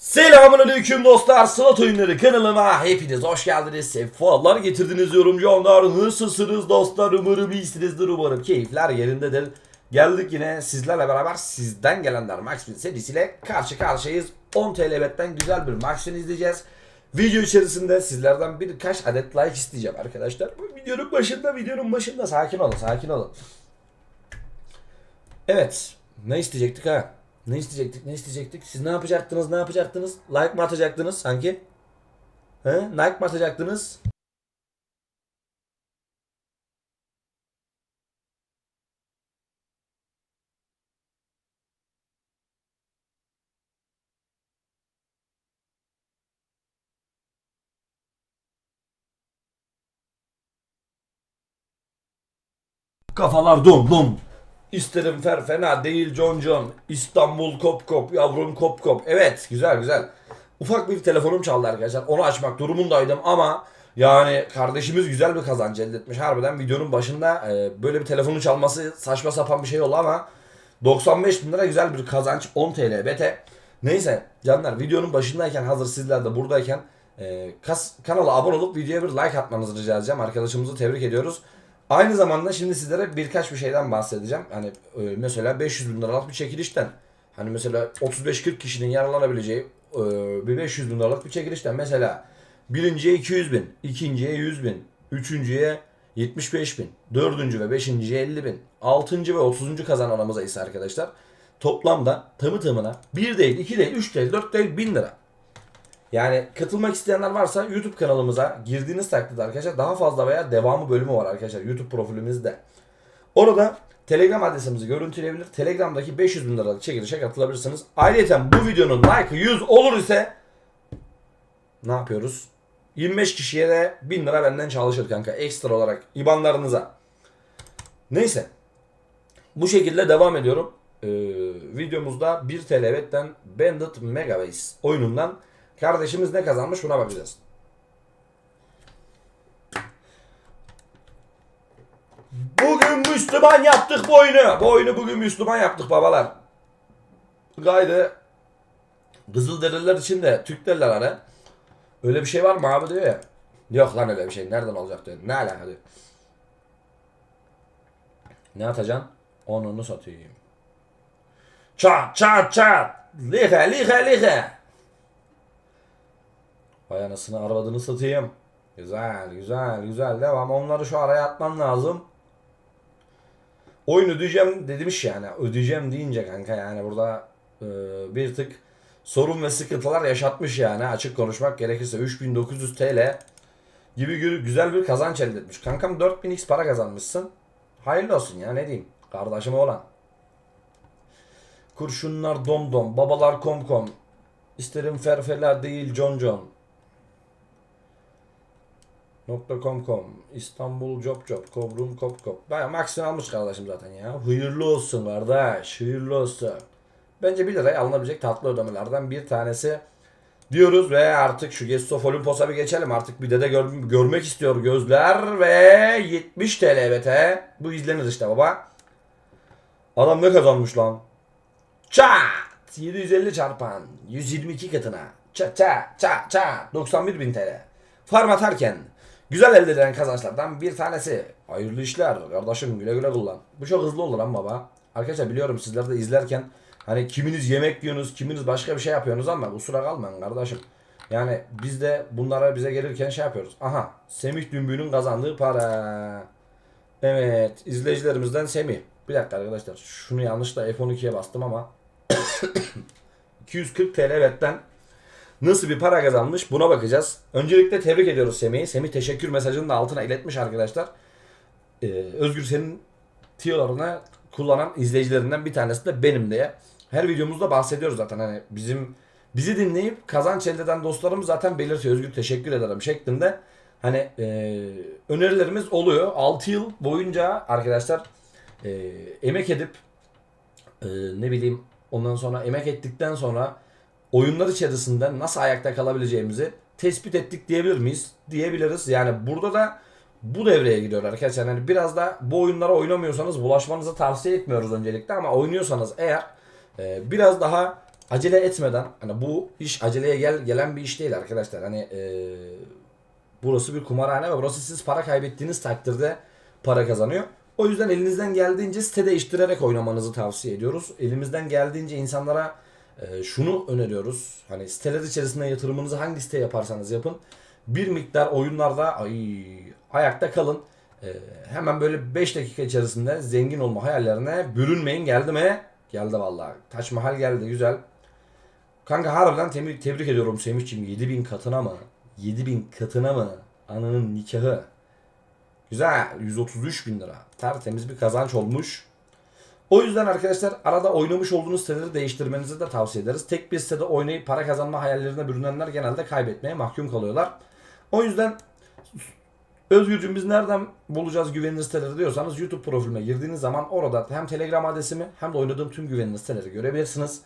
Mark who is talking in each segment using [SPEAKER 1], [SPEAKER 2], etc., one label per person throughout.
[SPEAKER 1] Selamünaleyküm dostlar. Slot oyunları kanalıma hepiniz hoş geldiniz. Sefalar getirdiniz yorumcular. Nasılsınız dostlar? Umarım iyisinizdir. Umarım keyifler yerindedir. Geldik yine sizlerle beraber sizden gelenler Max Win serisiyle karşı karşıyayız. 10 TL betten güzel bir Max Win izleyeceğiz. Video içerisinde sizlerden birkaç adet like isteyeceğim arkadaşlar. Bu videonun başında, videonun başında sakin olun, sakin olun. Evet. Ne isteyecektik ha? Ne isteyecektik? Ne isteyecektik? Siz ne yapacaktınız? Ne yapacaktınız? Like mı atacaktınız sanki? He? Like mı atacaktınız? Kafalar dom dom. İsterim fer fena değil John John. İstanbul kop kop yavrum kop kop. Evet güzel güzel. Ufak bir telefonum çaldı arkadaşlar. Onu açmak durumundaydım ama yani kardeşimiz güzel bir kazanç elde etmiş. Harbiden videonun başında e, böyle bir telefonun çalması saçma sapan bir şey oldu ama 95 bin lira güzel bir kazanç 10 TL bete. Neyse canlar videonun başındayken hazır sizler de buradayken e, kas, kanala abone olup videoya bir like atmanızı rica edeceğim. Arkadaşımızı tebrik ediyoruz. Aynı zamanda şimdi sizlere birkaç bir şeyden bahsedeceğim. Hani e, mesela 500 bin liralık bir çekilişten. Hani mesela 35-40 kişinin yararlanabileceği e, bir 500 bin liralık bir çekilişten. Mesela birinciye 200 bin, ikinciye 100 bin, üçüncüye 75 bin, dördüncü ve beşinciye 50 bin, altıncı ve 30. kazananımıza ise arkadaşlar toplamda tamı tamına 1 değil, 2 değil, 3 değil, 4 değil 1000 lira. Yani katılmak isteyenler varsa YouTube kanalımıza girdiğiniz takdirde arkadaşlar daha fazla veya devamı bölümü var arkadaşlar YouTube profilimizde. Orada Telegram adresimizi görüntüleyebilir. Telegram'daki 500 bin liralık çekilişe katılabilirsiniz. Ayrıca bu videonun like'ı 100 olur ise ne yapıyoruz? 25 kişiye de 1000 lira benden çalışır kanka ekstra olarak IBAN'larınıza. Neyse. Bu şekilde devam ediyorum. Ee, videomuzda 1 TL betten Bandit Megabase oyunundan kardeşimiz ne kazanmış buna bakacağız. Bugün Müslüman yaptık bu oyunu. Bu oyunu bugün Müslüman yaptık babalar. Gaydı Kızılderililer için de Türk derler hani. Öyle bir şey var mı abi diyor ya. Yok lan öyle bir şey. Nereden olacak diyor. Ne alaka diyor. Ne atacaksın? Onunu satayım. Çat çat çat. Lihe lihe lihe. Vay anasını arabadını satayım. Güzel güzel güzel devam. Onları şu araya atmam lazım. Oyun ödeyeceğim demiş yani. Ödeyeceğim deyince kanka yani burada e, bir tık sorun ve sıkıntılar yaşatmış yani açık konuşmak gerekirse 3900 TL gibi gü- güzel bir kazanç elde etmiş. Kankam 4000x para kazanmışsın. Hayırlı olsun ya ne diyeyim. Kardeşime olan. Kurşunlar dom dom, babalar kom kom. İsterim ferfeler değil John John. .com.com İstanbul Job Job Kobrum Kop Kop Baya maksimum almış kardeşim zaten ya. Hayırlı olsun kardeş. Hayırlı olsun. Bence 1 liraya alınabilecek tatlı ödemelerden bir tanesi diyoruz ve artık şu Gesso Olimpos'a bir geçelim. Artık bir dede gör- görmek istiyor gözler ve 70 TL BT. Bu izlenir işte baba. Adam ne kazanmış lan? Çat! 750 çarpan 122 katına. Çat çat çat çat 91 bin TL. Farm atarken güzel elde edilen kazançlardan bir tanesi. Hayırlı işler kardeşim güle güle kullan. Bu çok hızlı olur lan baba. Arkadaşlar biliyorum sizler de izlerken hani kiminiz yemek yiyorsunuz, kiminiz başka bir şey yapıyorsunuz ama kusura kalmayın kardeşim. Yani biz de bunlara bize gelirken şey yapıyoruz. Aha Semih Dümbü'nün kazandığı para. Evet izleyicilerimizden Semih. Bir dakika arkadaşlar şunu yanlışla F12'ye bastım ama 240 TL vetten nasıl bir para kazanmış buna bakacağız. Öncelikle tebrik ediyoruz Semih'i. Semih teşekkür mesajını da altına iletmiş arkadaşlar. Ee, Özgür senin tiyolarını kullanan izleyicilerinden bir tanesi de benim diye. Her videomuzda bahsediyoruz zaten hani bizim bizi dinleyip kazanç elde eden dostlarımız zaten belirtiyor. Özgür teşekkür ederim şeklinde. Hani e, önerilerimiz oluyor. 6 yıl boyunca arkadaşlar e, emek edip e, ne bileyim ondan sonra emek ettikten sonra oyunlar içerisinde nasıl ayakta kalabileceğimizi tespit ettik diyebilir miyiz? Diyebiliriz. Yani burada da bu devreye gidiyor arkadaşlar. Yani biraz da bu oyunlara oynamıyorsanız bulaşmanızı tavsiye etmiyoruz öncelikle ama oynuyorsanız eğer e, biraz daha acele etmeden hani bu iş aceleye gel gelen bir iş değil arkadaşlar. Hani eee, burası bir kumarhane ve burası siz para kaybettiğiniz takdirde para kazanıyor. O yüzden elinizden geldiğince site değiştirerek oynamanızı tavsiye ediyoruz. Elimizden geldiğince insanlara e, şunu öneriyoruz. Hani siteler içerisinde yatırımınızı hangi site yaparsanız yapın. Bir miktar oyunlarda ay ayakta kalın. E, hemen böyle 5 dakika içerisinde zengin olma hayallerine bürünmeyin. Geldi mi? Geldi vallahi. Taş Mahal geldi güzel. Kanka harbiden tebrik, tebrik ediyorum Semih'ciğim. 7000 katına mı? 7000 katına mı? Ananın nikahı. Güzel. 133 bin lira. Tertemiz bir kazanç olmuş. O yüzden arkadaşlar arada oynamış olduğunuz siteleri değiştirmenizi de tavsiye ederiz. Tek bir sitede oynayıp para kazanma hayallerine bürünenler genelde kaybetmeye mahkum kalıyorlar. O yüzden Özgürcüğüm biz nereden bulacağız güvenilir siteleri diyorsanız YouTube profilime girdiğiniz zaman orada hem Telegram adresimi hem de oynadığım tüm güvenilir siteleri görebilirsiniz.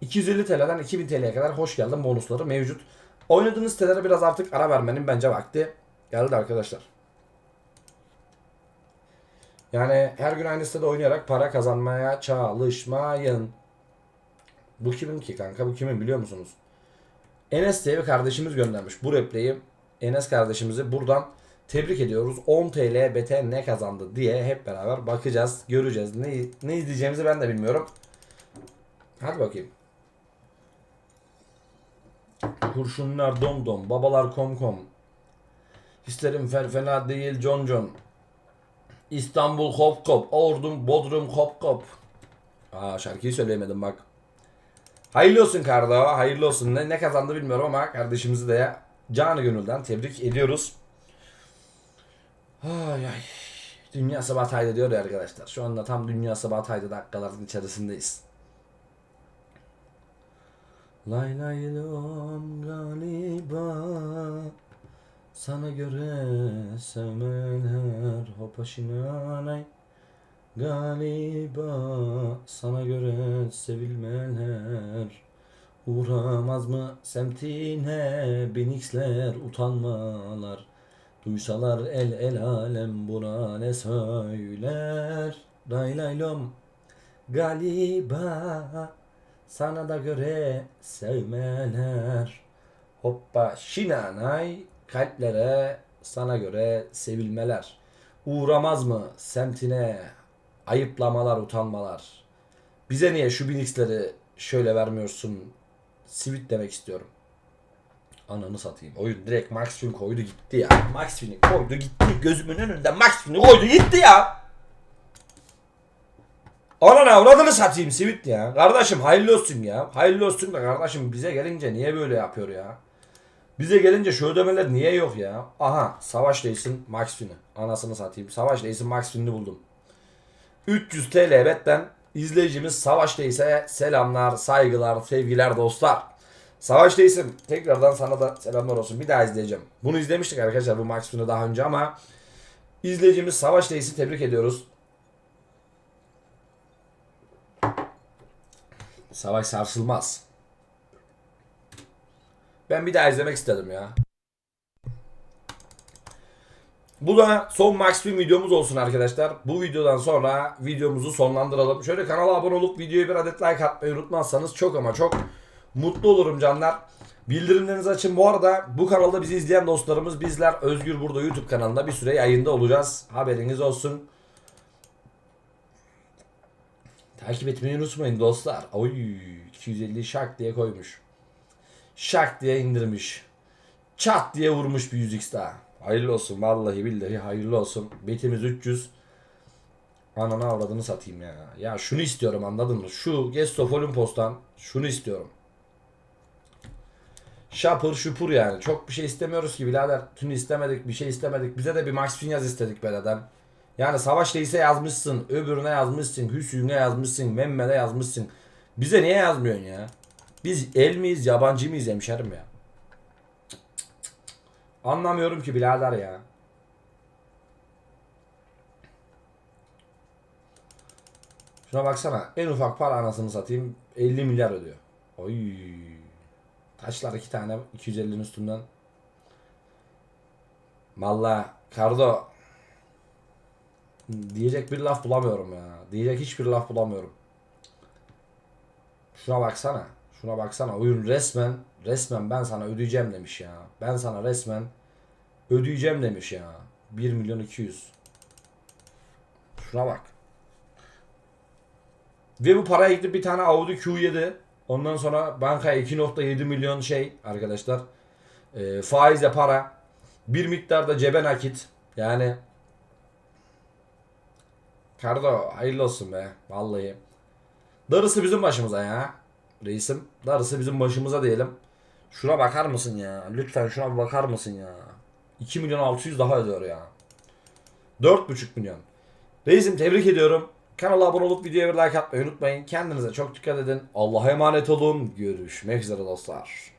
[SPEAKER 1] 250 TL'den 2000 TL'ye kadar hoş geldin bonusları mevcut. Oynadığınız sitelere biraz artık ara vermenin bence vakti geldi arkadaşlar. Yani her gün aynı sitede oynayarak para kazanmaya çalışmayın. Bu kimin ki kanka? Bu kimin biliyor musunuz? Enes diye bir kardeşimiz göndermiş bu repliği. Enes kardeşimizi buradan tebrik ediyoruz. 10 TL BT ne kazandı diye hep beraber bakacağız, göreceğiz. Ne, ne izleyeceğimizi ben de bilmiyorum. Hadi bakayım. Kurşunlar dom dom, babalar kom kom. Hislerim fer fena değil John John. İstanbul hop kop, Ordum Bodrum hop kop. Aa şarkıyı söyleyemedim bak. Hayırlı olsun Kardo, hayırlı olsun. Ne, ne kazandı bilmiyorum ama kardeşimizi de canı gönülden tebrik ediyoruz. Ay ay. Dünya sabah haydi diyor ya arkadaşlar. Şu anda tam dünya sabah haydi dakikaların içerisindeyiz. Lay lay lom galiba sana göre sevmeler hopaşinanay Galiba sana göre sevilmeler Uğramaz mı? Semtine binixler utanmalar. Duysalar el el alem buna ne söyler? Lay lay lom. Galiba sana da göre sevmeler Hoppa şinanay kalplere sana göre sevilmeler. Uğramaz mı semtine ayıplamalar utanmalar. Bize niye şu binixleri şöyle vermiyorsun? Sivit demek istiyorum. Ananı satayım. Oyun direkt Max Fin koydu gitti ya. Max Fin'i koydu gitti. Gözümün önünde Max Fin'i koydu gitti ya. Ananı avradını satayım Sivit ya. Kardeşim hayırlı olsun ya. Hayırlı olsun da kardeşim bize gelince niye böyle yapıyor ya? Bize gelince şu ödemeler niye yok ya? Aha Savaş Reis'in Max Fin'i. Anasını satayım. Savaş Reis'in Max Fin'ini buldum. 300 TL evetten izleyicimiz Savaş Reis'e selamlar, saygılar, sevgiler dostlar. Savaş Reis'im tekrardan sana da selamlar olsun. Bir daha izleyeceğim. Bunu izlemiştik arkadaşlar bu Max Fin'i daha önce ama izleyicimiz Savaş Reis'i tebrik ediyoruz. Savaş sarsılmaz. Ben bir daha izlemek istedim ya. Bu da son Max Film videomuz olsun arkadaşlar. Bu videodan sonra videomuzu sonlandıralım. Şöyle kanala abone olup videoya bir adet like atmayı unutmazsanız çok ama çok mutlu olurum canlar. Bildirimlerinizi açın. Bu arada bu kanalda bizi izleyen dostlarımız bizler Özgür Burada YouTube kanalında bir süre yayında olacağız. Haberiniz olsun. Takip etmeyi unutmayın dostlar. Oy 250 şak diye koymuş. Şak diye indirmiş. Çat diye vurmuş bir 100x daha. Hayırlı olsun vallahi billahi hayırlı olsun. Betimiz 300. Ananı avradını satayım ya. Ya şunu istiyorum anladın mı? Şu Gesto Olimpos'tan şunu istiyorum. Şapır şupur yani. Çok bir şey istemiyoruz ki birader. Tüm istemedik bir şey istemedik. Bize de bir Max Finyaz istedik beleden. Yani Savaş Reis'e yazmışsın. Öbürüne yazmışsın. Hüsnü'ne yazmışsın. Mehmet'e yazmışsın. Bize niye yazmıyorsun ya? Biz el miyiz yabancı mıyız hemşerim ya? Anlamıyorum ki birader ya. Şuna baksana. En ufak para anasını satayım 50 milyar ödüyor. Oy. Taşlar iki tane 250'nin üstünden. Valla Kardo diyecek bir laf bulamıyorum ya. Diyecek hiçbir laf bulamıyorum. Şuna baksana. Şuna baksana oyun resmen resmen ben sana ödeyeceğim demiş ya. Ben sana resmen ödeyeceğim demiş ya. 1 milyon 200. Şuna bak. Ve bu paraya gidip bir tane Audi Q7 ondan sonra bankaya 2.7 milyon şey arkadaşlar. E, faizle para. Bir miktarda cebe nakit. Yani Kardo hayırlı olsun be. Vallahi. Darısı bizim başımıza ya. Reisim. Darısı bizim başımıza diyelim. Şuna bakar mısın ya? Lütfen şuna bakar mısın ya? 2 milyon 600 daha ödüyor ya. 4,5 milyon. Reisim tebrik ediyorum. Kanala abone olup videoya bir like atmayı unutmayın. Kendinize çok dikkat edin. Allah'a emanet olun. Görüşmek üzere dostlar.